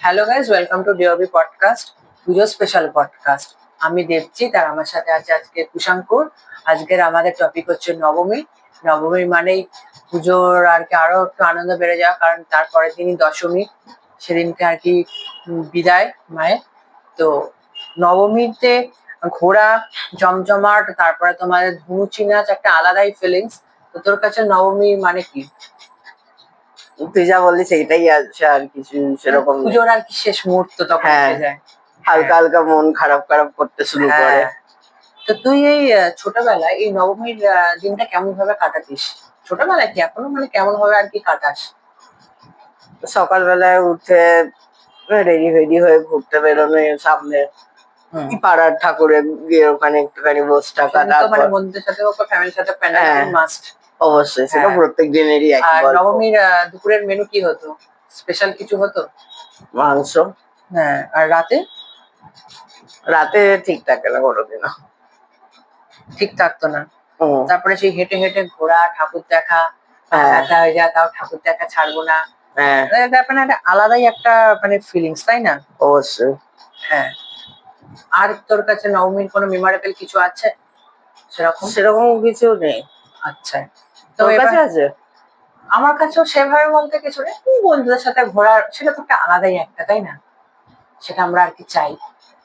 Hello guys welcome to DOB podcast Puja special podcast আমি দেবজি তার আমার সাথে আছে আজকে কুশাঙ্কুর। আজকের আমাদের টপিক হচ্ছে নবমী। নবমী মানেই পুজোর আর কি আরও একটু আনন্দ বেড়ে যাওয়া, কারণ তারপরের দিনই দশমী। সেদিনকে আর কি বিদায় মায়ের। তো নবমীতে ঘোরা জমজমাট, তারপরে তোমাদের ধুনুচি নাচ একটা আলাদাই ফিলিংস তো তোর কাছে নবমী মানে কি? তুই যা বললি সেইটাই আছে আর কিছু সেরকম পুজোর আর কি শেষ মুহূর্ত তখন হ্যাঁ। যায়। হালকা হালকা মন খারাপ খারাপ করতে শুরু করে। হ্যাঁ। তো তুই এই ছোটবেলায় এই নবমীর দিনটা কেমন ভাবে কাটাতিস? ছোটবেলায় কি এখনও মানে কেমন ভাবে আর কি কাটাস? সকালবেলায় উঠে রেডি ফেডি হয়ে ঘুরতে বেরোনো সামনে। পাড়ার ঠাকুরে গিয়ে ওখানে একটুখানি বসে থাকা সেদিন মানে বন্ধুদের সাথে ফ্যামিলির সাথে প্যান্ডেল হ্যাঁ। মাস্ট। অবশ্যই সেটা হ্যাঁ। প্রত্যেক দিনেরই একই আর নবমীর দুপুরের মেনু কি হতো? স্পেশাল কিছু হতো? মাংস। হ্যাঁ আর রাতে? রাতে ঠিক থাকে না কোনোদিনও। ঠিক থাকতো না। তারপরে সেই হেঁটে হেঁটে ঘোরা ঠাকুর দেখা হ্যাঁ। ব্যথা হয়ে যায় তাও ঠাকুর দেখা ছাড়বো না। হ্যাঁ। মানে মানে একটা আলাদাই একটা মানে ফিলিংস তাই না? অবশ্যই। হ্যাঁ। আর তোর কাছে নবমীর কোনো মেমোরেবল কিছু আছে? সেরকম? সেরকম কিছু নেই। আচ্ছা। তো কাছে আছে? আমার কাছেও সেভাবে বলতে কিছু নেই। বন্ধুদের সাথে ঘোরার সেটা তো একটা আলাদাই একটা তাই না? সেটা আমরা আর কি চাই।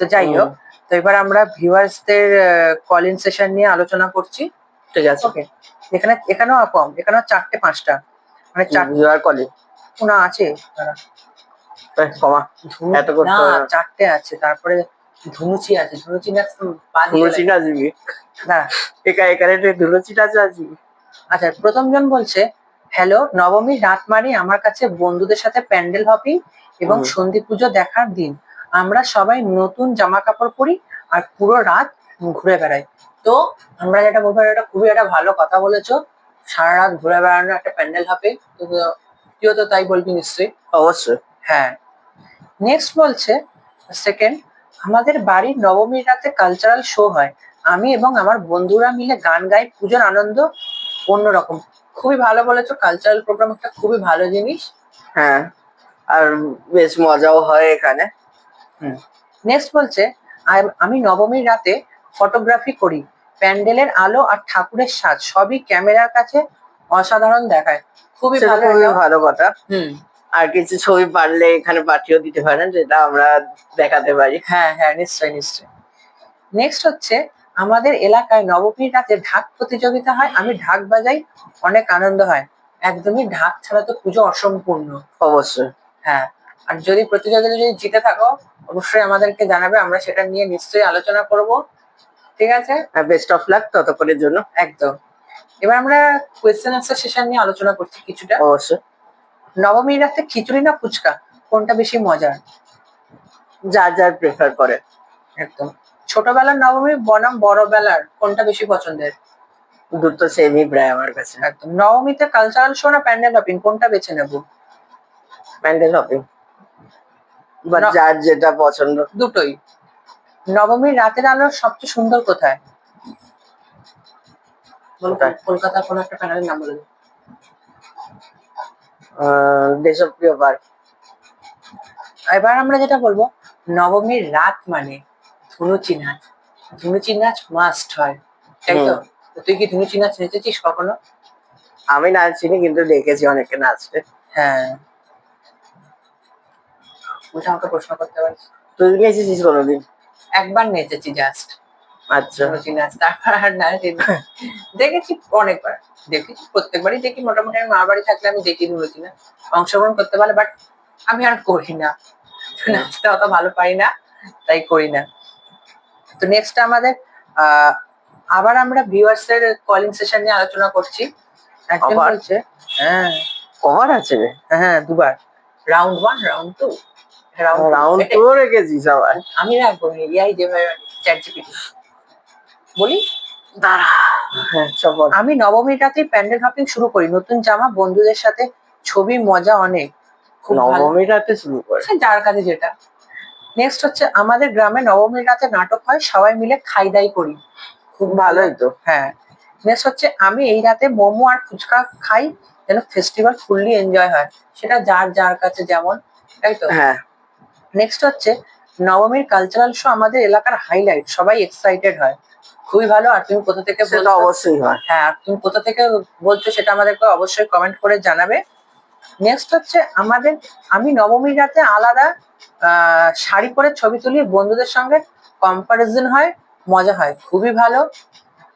তো যাই হোক তো এবার আমরা ভিউয়ার্সদের কলিং সেশন নিয়ে আলোচনা করছি। ঠিক আছে। ওকে। এখানে এখানেও কম এখানেও চারটে পাঁচটা। মানে চারটে ভিউয়ার কলি না আছে এত করতে না চারটে আছে। তারপরে ধুনুচি আছে। ধুনুচি না ধুনুচি নাচবি দাঁড়া একা এখানে ধুনুচি নাচ আসবি আচ্ছা প্রথম জন বলছে হ্যালো নবমীর রাত মানে আমার কাছে বন্ধুদের সাথে প্যান্ডেল হপিং এবং সন্ধি পুজো দেখার দিন। আমরা সবাই নতুন জামা কাপড় পরি আর পুরো রাত ঘুরে বেড়াই। তো আমরা যেটা বলব এটা খুবই একটা ভালো কথা বলেছ। সারা রাত ঘুরে বেড়ানো একটা প্যান্ডেল হপিং। তো তুইও তো তাই বলবি নিশ্চয়ই? অবশ্যই। হ্যাঁ। নেক্সট বলছে সেকেন্ড আমাদের বাড়ির নবমীর রাতে কালচারাল শো হয়। আমি এবং আমার বন্ধুরা মিলে গান গাই পুজোর আনন্দ অন্যরকম খুবই ভালো বলেছ কালচারাল প্রোগ্রাম একটা খুবই ভালো জিনিস। হ্যাঁ আর বেশ মজাও হয় এখানে। নেক্সট বলছে আম- নবমীর রাতে ফটোগ্রাফি করি। প্যান্ডেলের আলো আর ঠাকুরের সাজ সবই ক্যামেরার কাছে অসাধারণ দেখায়। খুবই ভালো ভালো কথা। হুম। আর কিছু ছবি পারলে এখানে পাঠিয়েও দিতে পারেন যেটা আমরা দেখাতে পারি। হ্যাঁ হ্যাঁ নিশ্চয়ই নিশ্চয়ই। নেক্সট হচ্ছে আমাদের এলাকায় নবমীর রাতে ঢাক প্রতিযোগিতা হয় আমি ঢাক বাজাই অনেক আনন্দ হয়। একদমই ঢাক ছাড়া তো পুজো অসম্পূর্ণ। অবশ্যই। হ্যাঁ আর যদি প্রতিযোগিতা যদি জিতে থাকো অবশ্যই আমাদেরকে জানাবে আমরা সেটা নিয়ে নিশ্চয়ই আলোচনা করব। ঠিক আছে? বেস্ট অফ লাক ততক্ষণের জন্য। একদম। এবার আমরা কোয়েশ্চেন আনসার সেশন নিয়ে আলোচনা করছি কিছুটা। অবশ্যই। নবমীর রাতে খিচুড়ি না ফুচকা? কোনটা বেশি মজার? যার যার প্রেফার করে। একদম। ছোটবেলার নবমী বনাম বড়বেলার কোনটা বেশি পছন্দের? দুটো সেমই প্রায় আমার কাছে। একদম। নবমীতে কালচারাল শো না প্যান্ডেল হপিং কোনটা বেছে নেব? প্যান্ডেল হপিং বা না। যার যেটা পছন্দ। দুটোই। নবমীর রাতের আলো সবচেয়ে সুন্দর কোথায়? কোথায়? কলকাতার কোন একটা প্যান্ডেলের নাম বলে। আহ, দেশপ্রিয় পার্ক। এবার আমরা যেটা বলব নবমীর রাত মানে ধুনুচি নাচ ধুনুচি নাচ মাস্ট হয় তাই তো? তুই কি ধুনুচি নাচ নেচেছিস কখনো? আমি নাচিনি কিন্তু দেখেছি অনেকে নাচতে। হ্যাঁ। আমাকে প্রশ্ন করতে পারিস? তুই নেচেছিস কোনোদিন? একবার নেচেছি জাস্ট আচ্ছা। ধুনুচি নাচ তারপর আর দেখেছি অনেকবার। দেখেছি প্রত্যেকবারই দেখি মোটামুটি আমি মা বাড়ি থাকলে আমি দেখি ধুনুচি নাচ অংশগ্রহণ করতে পারলে বাট আমি আর করি না। নাচতে অত ভালো পারি না তাই করি না। তো নেক্সট আমাদের আহ, আবার আমরা ভিউয়ার্স এর কলিং সেশন নিয়ে আলোচনা করছি। একজন? বলছে হ্যাঁ। কভার আছে? হ্যাঁ দুবার। Round one round two round two রেখেছিস আবার? আমি রাখব এআই যেভাবে চ্যাট জিপিটি বলি? দাঁড়া। হ্যাঁ আমি নবমীর রাতে প্যান্ডেল হপিং শুরু করি। নতুন জামা বন্ধুদের সাথে ছবি মজা অনেক। খুব নবমী রাতে শুরু করে। যার কাছে যেটা। নেক্সট হচ্ছে আমাদের গ্রামে নবমীর রাতে নাটক হয় সবাই মিলে খাই দাই করি। খুব ভালোই তো। হ্যাঁ। নেক্সট হচ্ছে আমি এই রাতে মোমো আর ফুচকা খাই যেন ফেস্টিভ্যাল ফুললি এনজয় হয়। সেটা যার যার কাছে যেমন তাই তো? হ্যাঁ। নেক্সট হচ্ছে নবমীর কালচারাল শো আমাদের এলাকার হাইলাইট সবাই এক্সাইটেড হয়। খুবই ভালো আর তুমি কোথা থেকে সেটা অবশ্যই হয়। হ্যাঁ আর তুমি কোথা থেকে বলছো সেটা আমাদেরকে অবশ্যই কমেন্ট করে জানাবে। নেক্সট হচ্ছে আমাদের আমি নবমীর রাতে আলাদা শাড়ি পরে ছবি তুলি বন্ধুদের সঙ্গে কম্পারিজন হয় মজা হয় খুবই ভালো।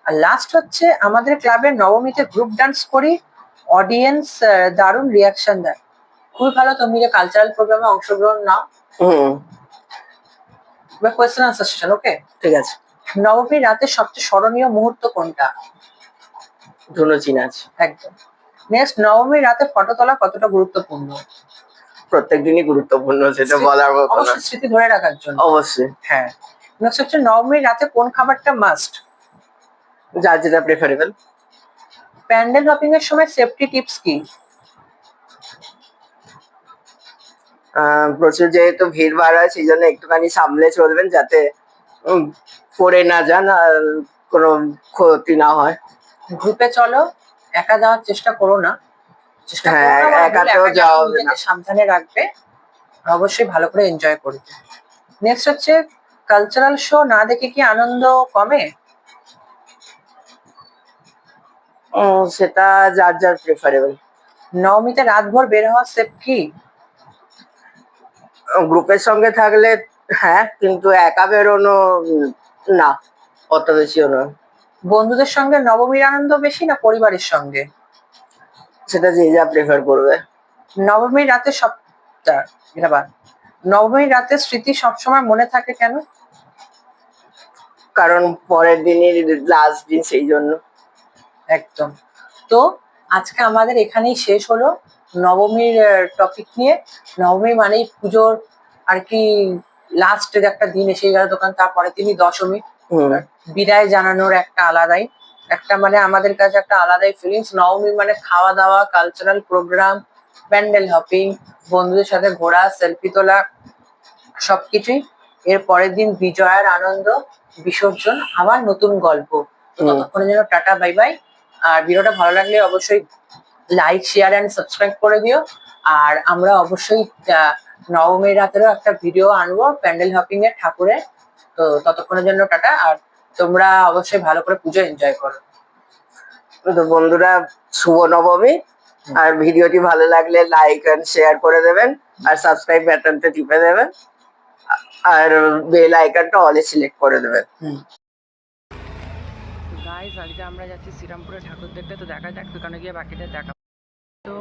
আর লাস্ট হচ্ছে আমাদের ক্লাবের নবমীতে গ্রুপ ডান্স করি অডিয়েন্স দারুণ রিয়াকশন দেয়। খুবই ভালো তুমি যে কালচারাল প্রোগ্রামে অংশগ্রহণ নাও। কোয়েশ্চেন আনসার সেশন ওকে ঠিক আছে। নবমীর রাতে সবচেয়ে স্মরণীয় মুহূর্ত কোনটা? ধুনুচি নাচ একদম। নেক্সট নবমীর রাতে ফটো তোলা কতটা গুরুত্বপূর্ণ? প্রত্যেক দিনই গুরুত্বপূর্ণ সেটা বলার মতো না। অবশ্যই স্মৃতি ধরে রাখার জন্য। অবশ্যই। হ্যাঁ। নেক্সট হচ্ছে নবমীর রাতে কোন খাবারটা মাস্ট যার যেটা প্রেফারেবল প্যান্ডেল হপিং এর সময় সেফটি টিপস কি? প্রচুর যেহেতু ভিড় ভাড় হয় সেই জন্য একটুখানি সামলে চলবেন যাতে পড়ে না যান আর কোনো ক্ষতি না হয়। গ্রুপে চলো। একা যাওয়ার চেষ্টা করো না। চেষ্টা করো হ্যাঁ, না যাওয়া হবে নিজেকে সাবধানে রাখবে আর অবশ্যই ভালো করে এনজয় করবে। নেক্সট হচ্ছে কালচারাল শো না দেখে কি আনন্দ কমে? উম, সেটা যার যার প্রেফারেবল নবমীতে রাতভর বের হওয়া সেফ কি? গ্রুপের সঙ্গে থাকলে হ্যাঁ কিন্তু একা বেরোনো উম, না অত বেশিও নয়। বন্ধুদের সঙ্গে নবমীর আনন্দ বেশি না পরিবারের সঙ্গে? সেটা যে যা প্রেফার করবে। নবমীর রাতে সব তা- এটা বাদ। নবমীর রাতে স্মৃতি সবসময় মনে থাকে কেন? কারণ পরের দিনের লাস্ট দিন সেই জন্য। একদম। তো আজকে আমাদের এখানেই শেষ হলো নবমীর টপিক নিয়ে। নবমী মানেই পুজোর আর কি লাস্টের একটা দিন এসে গেল দোকান তারপরে তিনি দশমী। বিদায় জানানোর একটা আলাদাই। একটা মানে আমাদের কাছে একটা আলাদাই ফিলিংস নবমী মানে খাওয়া দাওয়া কালচারাল প্রোগ্রাম প্যান্ডেল হপিং বন্ধুদের সাথে ঘোরা সেলফি তোলা সবকিছুই। এর পরের দিন বিজয়ার আনন্দ বিসর্জন আবার নতুন গল্প। ততক্ষণের জন্য টাটা বাই বাই আর ভিডিওটা ভালো লাগলে অবশ্যই লাইক শেয়ার অ্যান্ড সাবস্ক্রাইব করে দিও। আর আমরা অবশ্যই আহ, নবমীর রাতেরও একটা ভিডিও আনব প্যান্ডেল হপিং এর ঠাকুরের। তো ততক্ষণের জন্য টাটা আর তোমরা অবশ্যই ভালো করে পুজো এনজয় করো। তো বন্ধুরা শুভ নবমী আর ভিডিওটি ভালো লাগলে লাইক এন্ড শেয়ার করে দেবেন আর সাবস্ক্রাইব বাটনটা টিপে দেবেন আর বেল আইকনটা অলে সিলেক্ট করে দেবেন। গাইজ আজকে আমরা যাচ্ছি শ্রীরামপুরে ঠাকুর দেখতে তো দেখা যাক দোকানে গিয়ে বাকিদের দেখা। তো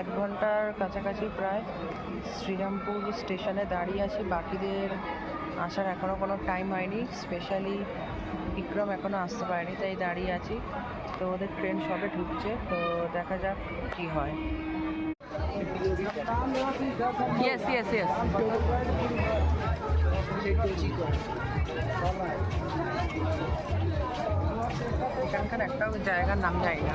এক ঘণ্টার কাছাকাছি প্রায় শ্রীরামপুর স্টেশনে দাঁড়িয়ে আছি বাকিদের আসার এখনও কোনো টাইম হয়নি স্পেশালি বিক্রম এখনও আসতে পারেনি, তাই দাঁড়িয়ে আছি। তো ওদের ট্রেন সবে ঢুকছে, তো দেখা যাক কি হয়। এখানকার একটাও জায়গার নাম জানি না।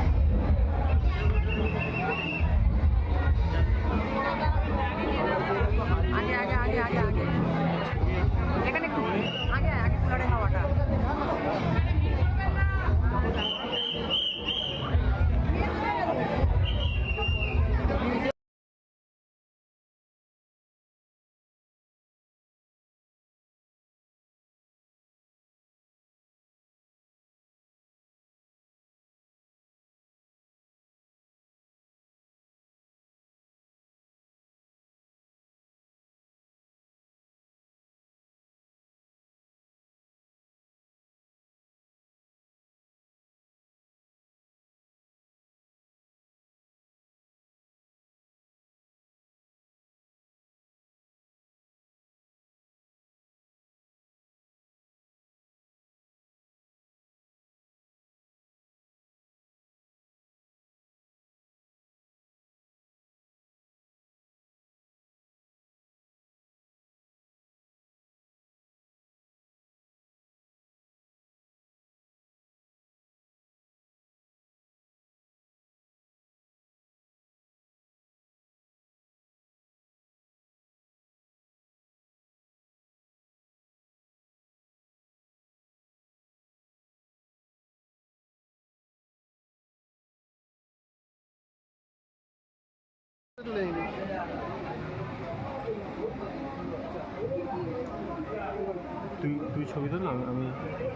তুই তুই ছবি তো আমি আমি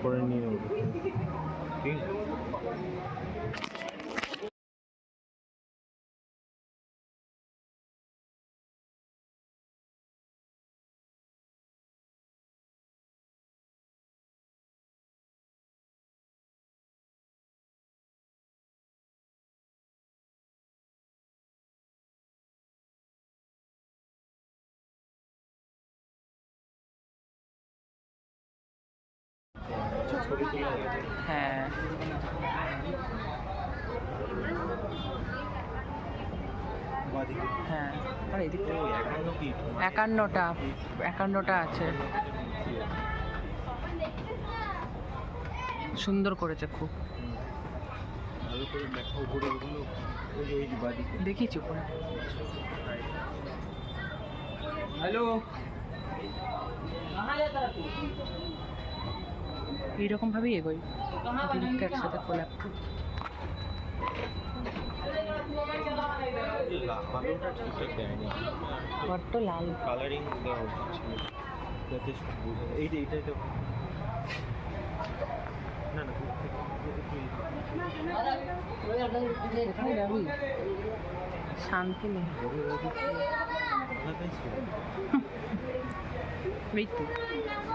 পরে নিয়ে নেব। ঠিক আছে? হ্যাঁ। হ্যাঁ। আর এদিকটা একান্নটা একান্নটা আছে। সুন্দর করেছে খুব। দেখিছি উপরে। হ্যালো। এইরকম ভাবেই এগোই। একসাথে কোলাপ বড্ড লাল। কালারিং এইটা এইটা এটা না না শান্তি নেই। বড়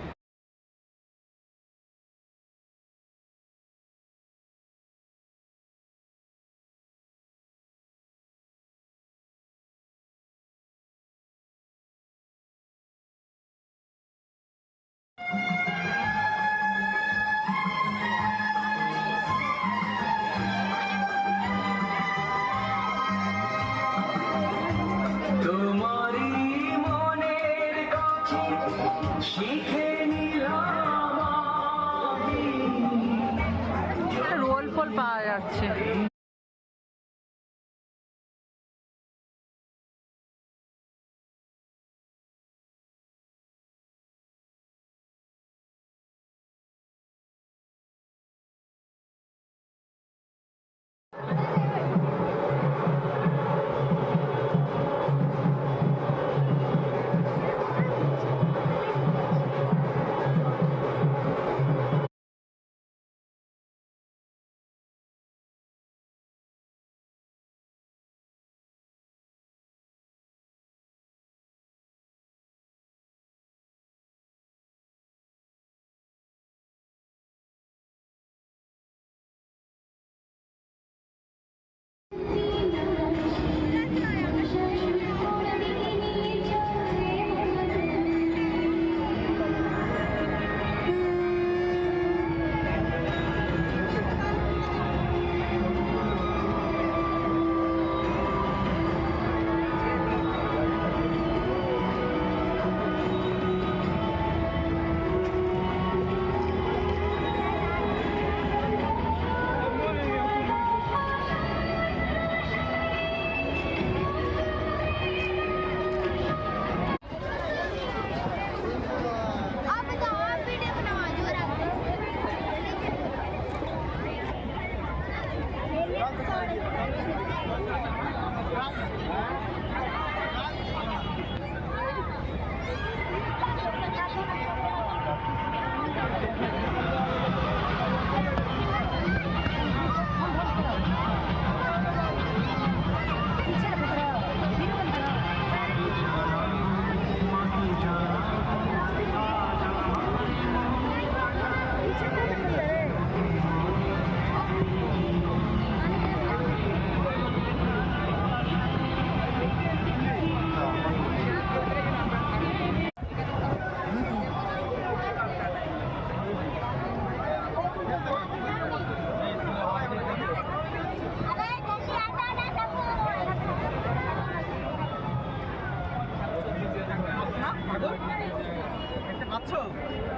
যাচ্ছে। to him.